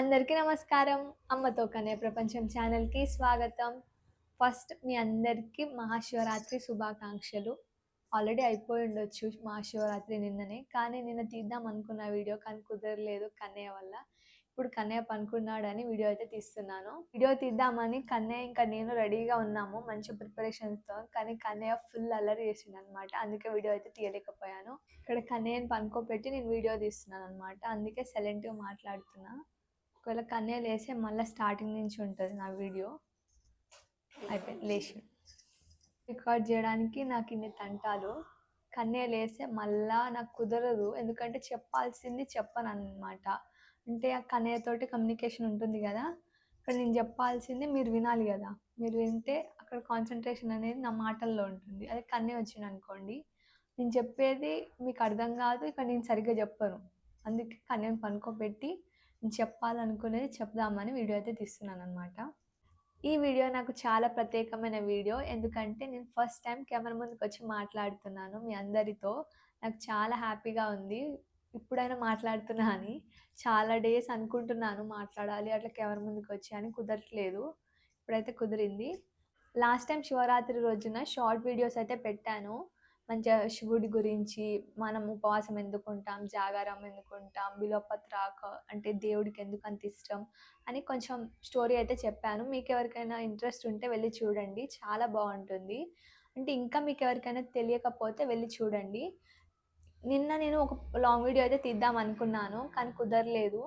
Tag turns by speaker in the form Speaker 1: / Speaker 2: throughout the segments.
Speaker 1: అందరికీ నమస్కారం. అమ్మతో కనే ప్రపంచం ఛానల్కి స్వాగతం. ఫస్ట్ మీ అందరికీ మహాశివరాత్రి శుభాకాంక్షలు. ఆల్రెడీ అయిపోయి ఉండొచ్చు మహాశివరాత్రి నిన్ననే కానీ నిన్న తీద్దాం అనుకున్న వీడియో కానీ కుదరలేదు కన్నయ్య వల్ల. ఇప్పుడు కన్నయ్య పనుకున్నాడని వీడియో అయితే తీస్తున్నాను. వీడియో తీద్దామని కన్నయ్య ఇంకా నేను రెడీగా ఉన్నాము మంచి ప్రిపరేషన్స్తో. కానీ కన్నయ్య ఫుల్ అల్లరి చేసిండు అనమాట అందుకే వీడియో అయితే తీయలేకపోయాను. ఇక్కడ కన్నయ్యని పనుకోబెట్టి నేను వీడియో తీస్తున్నాను అనమాట అందుకే సైలెంట్గా మాట్లాడుతున్నా. ఒకవేళ కన్నే లేస్తే మళ్ళీ స్టార్టింగ్ నుంచి ఉంటుంది నా వీడియో. అయిపోయింది లేచి. రికార్డ్ చేయడానికి నాకు ఇన్ని తంటాలు. కన్నే లేస్తే మళ్ళా నాకు కుదరదు. ఎందుకంటే చెప్పాల్సింది చెప్పను అనమాట అంటే ఆ కన్నయ్యతోటి కమ్యూనికేషన్ ఉంటుంది కదా. ఇక్కడ నేను చెప్పాల్సింది మీరు వినాలి కదా. మీరు వింటే అక్కడ కాన్సన్ట్రేషన్ అనేది నా మాటల్లో ఉంటుంది. అదే కన్నయ్య వచ్చింది అనుకోండి నేను చెప్పేది మీకు అర్థం కాదు. ఇక్కడ నేను సరిగ్గా చెప్పను. అందుకే కన్నయ్యని పనుకోబెట్టి చెప్పాలనుకునేది చెప్దామని వీడియో అయితే తీస్తున్నాను అనమాట ఈ వీడియో నాకు చాలా ప్రత్యేకమైన వీడియో. ఎందుకంటే నేను ఫస్ట్ టైం కెమెరా ముందుకు వచ్చి మాట్లాడుతున్నాను మీ అందరితో. నాకు చాలా హ్యాపీగా ఉంది. ఇప్పుడైనా మాట్లాడుతున్నా అని. చాలా డేస్ అనుకుంటున్నాను మాట్లాడాలి అట్లా కెమెరా ముందుకు వచ్చి అని కుదరట్లేదు. ఇప్పుడైతే కుదిరింది. లాస్ట్ టైం శివరాత్రి రోజున షార్ట్ వీడియోస్ అయితే పెట్టాను. మంచిగా శివుడి గురించి మనం ఉపవాసం ఎందుకుంటాం జాగారం ఎందుకుంటాం బిలోపత్రాక అంటే దేవుడికి ఎందుకు అంత ఇష్టం అని కొంచెం స్టోరీ అయితే చెప్పాను. మీకు ఎవరికైనా ఇంట్రెస్ట్ ఉంటే వెళ్ళి చూడండి. చాలా బాగుంటుంది. అంటే ఇంకా మీకు ఎవరికైనా తెలియకపోతే వెళ్ళి చూడండి. నిన్న నేను ఒక లాంగ్ వీడియో అయితే తీద్దాం అనుకున్నాను కానీ కుదరలేదు.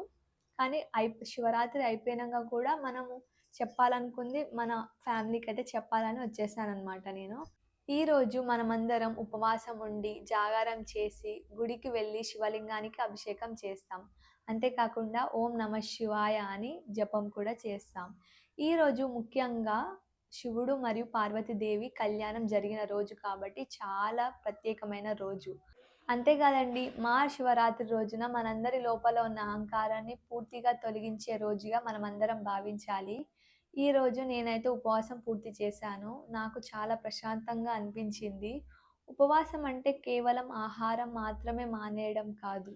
Speaker 1: కానీ అయి శివరాత్రి అయిపోయినాక కూడా మనము చెప్పాలనుకుంది మన ఫ్యామిలీకి అయితే చెప్పాలని వచ్చేసాను అనమాట నేను. ఈరోజు మనమందరం ఉపవాసం ఉండి జాగారం చేసి గుడికి వెళ్ళి శివలింగానికి అభిషేకం చేస్తాం. అంతేకాకుండా ఓం నమ శివాయ అని జపం కూడా చేస్తాం. ఈరోజు ముఖ్యంగా శివుడు మరియు పార్వతీదేవి కళ్యాణం జరిగిన రోజు కాబట్టి చాలా ప్రత్యేకమైన రోజు. అంతేకాదండి మా శివరాత్రి రోజున మనందరి లోపల ఉన్న అహంకారాన్ని పూర్తిగా తొలగించే రోజుగా మనమందరం భావించాలి. ఈ రోజు నేనైతే ఉపవాసం పూర్తి చేశాను. నాకు చాలా ప్రశాంతంగా అనిపించింది. ఉపవాసం అంటే కేవలం ఆహారం మాత్రమే మానేయడం కాదు.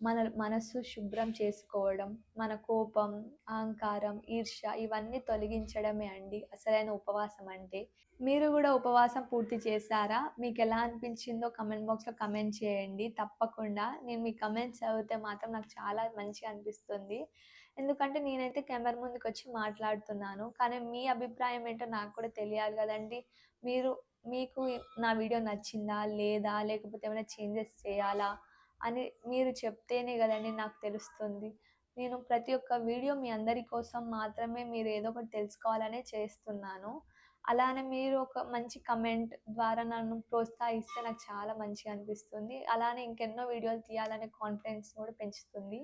Speaker 1: మన మనస్సు శుభ్రం చేసుకోవడం మన కోపం అహంకారం ఈర్ష్య ఇవన్నీ తొలగించడమే అండి అసలైన ఉపవాసం అంటే. మీరు కూడా ఉపవాసం పూర్తి చేశారా? మీకు ఎలా అనిపించిందో కమెంట్ బాక్స్లో కమెంట్ చేయండి. తప్పకుండా నేను మీ కమెంట్స్ చదివితే మాత్రం నాకు చాలా మంచిగా అనిపిస్తుంది. ఎందుకంటే నేనైతే కెమెరా ముందుకు వచ్చి మాట్లాడుతున్నాను. కానీ మీ అభిప్రాయం ఏంటో నాకు కూడా తెలియాలి కదండి. మీరు మీకు నా వీడియో నచ్చిందా లేదా లేకపోతే ఏమైనా చేంజెస్ చేయాలా అని మీరు చెప్తేనే కదండి నాకు తెలుస్తుంది. నేను ప్రతి ఒక్క వీడియో మీ అందరి కోసం మాత్రమే మీరు ఏదో ఒకటి తెలుసుకోవాలనే చేస్తున్నాను. అలానే మీరు ఒక మంచి కమెంట్ ద్వారా నన్ను ప్రోత్సహిస్తే నాకు చాలా మంచిగా అనిపిస్తుంది. అలానే ఇంకెన్నో వీడియోలు తీయాలనే కాన్ఫిడెన్స్ కూడా పెంచుతుంది.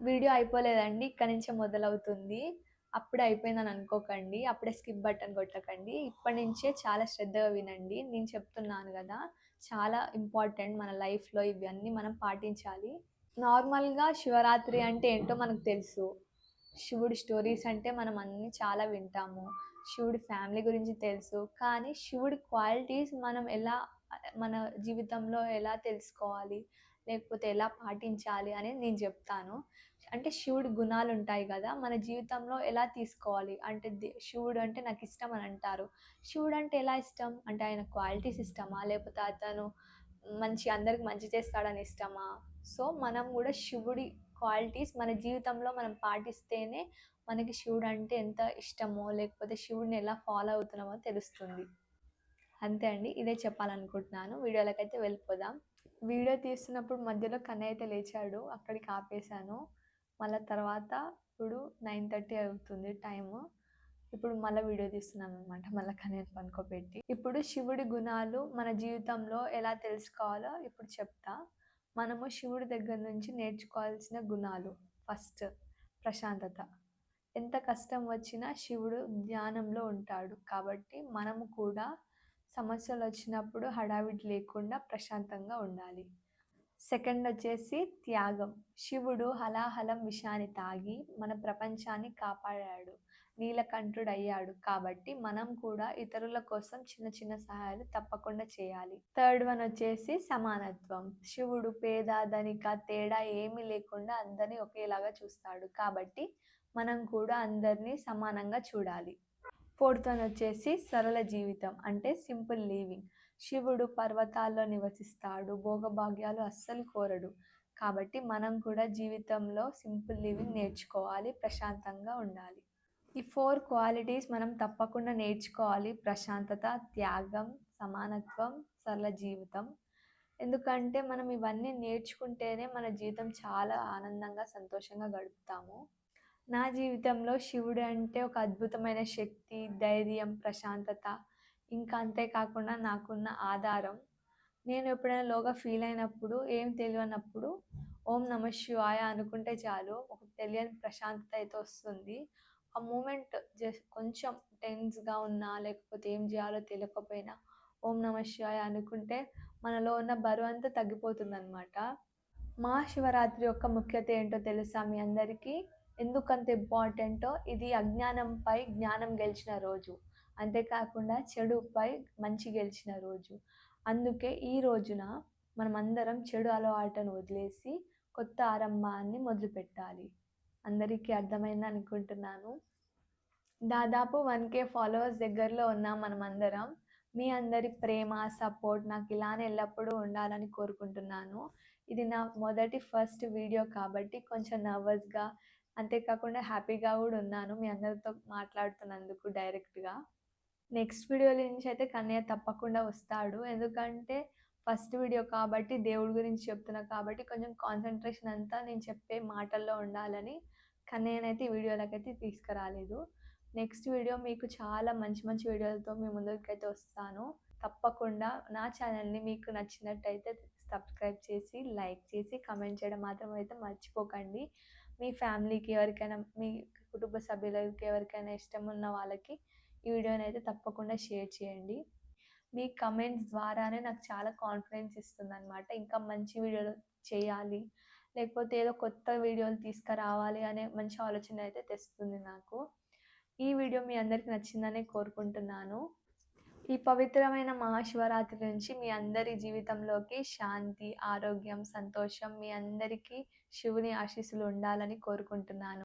Speaker 1: వీడియో అయిపోలేదండి ఇక్కడ నుంచే మొదలవుతుంది. అప్పుడే అయిపోయిందని అనుకోకండి అప్పుడే స్కిప్ బటన్ కొట్టకండి. ఇప్పటి నుంచే చాలా శ్రద్ధగా వినండి. నేను చెప్తున్నాను కదా చాలా ఇంపార్టెంట్ మన లైఫ్లో ఇవన్నీ మనం పాటించాలి. నార్మల్గా శివరాత్రి అంటే ఏంటో మనకు తెలుసు. శివుడి స్టోరీస్ అంటే మనం అన్ని చాలా వింటాము. శివుడి ఫ్యామిలీ గురించి తెలుసు. కానీ శివుడి క్వాలిటీస్ మనం ఎలా మన జీవితంలో ఎలా తెలుసుకోవాలి లేకపోతే ఎలా పాటించాలి అనేది నేను చెప్తాను. అంటే శివుడి గుణాలు ఉంటాయి కదా మన జీవితంలో ఎలా తీసుకోవాలి? అంటే శివుడు అంటే నాకు ఇష్టం అని అంటారు. శివుడు అంటే ఎలా ఇష్టం? అంటే ఆయన క్వాలిటీస్ ఇష్టమా? లేకపోతే అతను మంచి అందరికి మంచి చేస్తాడని ఇష్టమా? సో మనం కూడా శివుడి క్వాలిటీస్ మన జీవితంలో మనం పాటిస్తేనే మనకి శివుడు అంటే ఎంత ఇష్టమో లేకపోతే శివుడిని ఎలా ఫాలో అవుతున్నామో తెలుస్తుంది. అంతే అండి ఇదే చెప్పాలనుకుంటున్నాను. వీడియోలోకి అయితే వెళ్ళిపోదాం. వీడియో తీస్తున్నప్పుడు మధ్యలో కన్నయ్య అయితే లేచాడు అక్కడికి ఆపేశాను. మళ్ళీ తర్వాత ఇప్పుడు నైన్ థర్టీ అవుతుంది టైము. ఇప్పుడు మళ్ళీ వీడియో తీస్తున్నాను అనమాట మళ్ళీ కన్నయ్యని పనుకోబెట్టి. ఇప్పుడు శివుడి గుణాలు మన జీవితంలో ఎలా తెలుసుకోవాలో ఇప్పుడు చెప్తా. మనము శివుడి దగ్గర నుంచి నేర్చుకోవాల్సిన గుణాలు. ఫస్ట్ ప్రశాంతత. ఎంత కష్టం వచ్చినా శివుడు ధ్యానంలో ఉంటాడు. కాబట్టి మనము కూడా సమస్యలు వచ్చినప్పుడు హడావిడి లేకుండా ప్రశాంతంగా ఉండాలి. సెకండ్ వచ్చేసి త్యాగం. శివుడు హలాహలం విషాన్ని తాగి మన ప్రపంచాన్ని కాపాడాడు. నీలకంఠుడు అయ్యాడు కాబట్టి మనం కూడా ఇతరుల కోసం చిన్న చిన్న సహాయాలు తప్పకుండా చేయాలి. థర్డ్ వన్ వచ్చేసి సమానత్వం. శివుడు పేద ధనిక తేడా ఏమీ లేకుండా అందరినీ ఒకేలాగా చూస్తాడు కాబట్టి మనం కూడా అందరినీ సమానంగా చూడాలి. ఫోర్త్ వన్ వచ్చేసి సరళ జీవితం అంటే సింపుల్ లీవింగ్. శివుడు పర్వతాల్లో నివసిస్తాడు భోగభాగ్యాలు అస్సలు కోరడు. కాబట్టి మనం కూడా జీవితంలో సింపుల్ లివింగ్ నేర్చుకోవాలి ప్రశాంతంగా ఉండాలి. ఈ ఫోర్ క్వాలిటీస్ మనం తప్పకుండా నేర్చుకోవాలి. ప్రశాంతత త్యాగం సమానత్వం సరళ జీవితం. ఎందుకంటే మనం ఇవన్నీ నేర్చుకుంటేనే మన జీవితం చాలా ఆనందంగా సంతోషంగా గడుపుతాము. నా జీవితంలో శివుడు అంటే ఒక అద్భుతమైన శక్తి ధైర్యం ప్రశాంతత ఇంకా అంతేకాకుండా నాకున్న ఆధారం. నేను ఎప్పుడైనా లోగా ఫీల్ అయినప్పుడు ఏం తెలియనప్పుడు ఓం నమ శివాయ అనుకుంటే చాలు ఒక తెలియని ప్రశాంతత అయితే వస్తుంది. ఆ మూమెంట్ జస్ట్ కొంచెం టెన్స్గా ఉన్నా లేకపోతే ఏం చేయాలో తెలియకపోయినా ఓం నమ శివాయ అనుకుంటే మనలో ఉన్న బరువు అంతా తగ్గిపోతుందన్నమాట. మహాశివరాత్రి యొక్క ముఖ్యత ఏంటో తెలుసా మీ అందరికీ? ఎందుకంత ఇంపార్టెంటో ఇది అజ్ఞానంపై జ్ఞానం గెలిచిన రోజు. అంతేకాకుండా చెడుపై మంచి గెలిచిన రోజు. అందుకే ఈ రోజున మనమందరం చెడు అలవాటును వదిలేసి కొత్త ఆరంభాన్ని మొదలుపెట్టాలి. అందరికీ అర్థమైంది అనుకుంటున్నాను? దాదాపు వన్ కే ఫాలోవర్స్ దగ్గరలో ఉన్నాం మనమందరం మీ అందరి ప్రేమ సపోర్ట్ నాకు ఇలానే ఎల్లప్పుడూ ఉండాలని కోరుకుంటున్నాను. ఇది నా మొదటి ఫస్ట్ వీడియో కాబట్టి కొంచెం నర్వస్గా అంతేకాకుండా హ్యాపీగా కూడా ఉన్నాను మీ అందరితో మాట్లాడుతున్నందుకు డైరెక్ట్గా నెక్స్ట్ వీడియో నుంచి అయితే కన్నయ్య తప్పకుండా వస్తాడు. ఎందుకంటే ఫస్ట్ వీడియో కాబట్టి దేవుడి గురించి చెప్తున్నా కాబట్టి కొంచెం కాన్సన్ట్రేషన్ అంతా నేను చెప్పే మాటల్లో ఉండాలని కన్నయ్యనైతే ఈ వీడియోలకైతే తీసుకురాలేదు. నెక్స్ట్ వీడియో మీకు చాలా మంచి మంచి వీడియోలతో మీ ముందుకైతే వస్తాను. తప్పకుండా నా ఛానల్ని మీకు నచ్చినట్టయితే సబ్స్క్రైబ్ చేసి లైక్ చేసి కమెంట్ చేయడం మాత్రం అయితే మర్చిపోకండి. మీ ఫ్యామిలీకి ఎవరికైనా మీ కుటుంబ సభ్యులకి ఎవరికైనా ఇష్టం ఉన్న వాళ్ళకి ఈ వీడియోని అయితే తప్పకుండా షేర్ చేయండి. మీ కమెంట్స్ ద్వారానే నాకు చాలా కాన్ఫిడెన్స్ ఇస్తుంది అనమాట ఇంకా మంచి వీడియోలు చేయాలి. లేకపోతే ఏదో కొత్త వీడియోలు తీసుకురావాలి అనే మంచి ఆలోచన అయితే తెస్తుంది నాకు. ఈ వీడియో మీ అందరికి నచ్చిందనే కోరుకుంటున్నాను. ఈ పవిత్రమైన మహాశివరాత్రి నుంచి మీ అందరి జీవితంలోకి శాంతి ఆరోగ్యం సంతోషం మీ అందరికీ శివుని ఆశీస్సులు ఉండాలని కోరుకుంటున్నాను.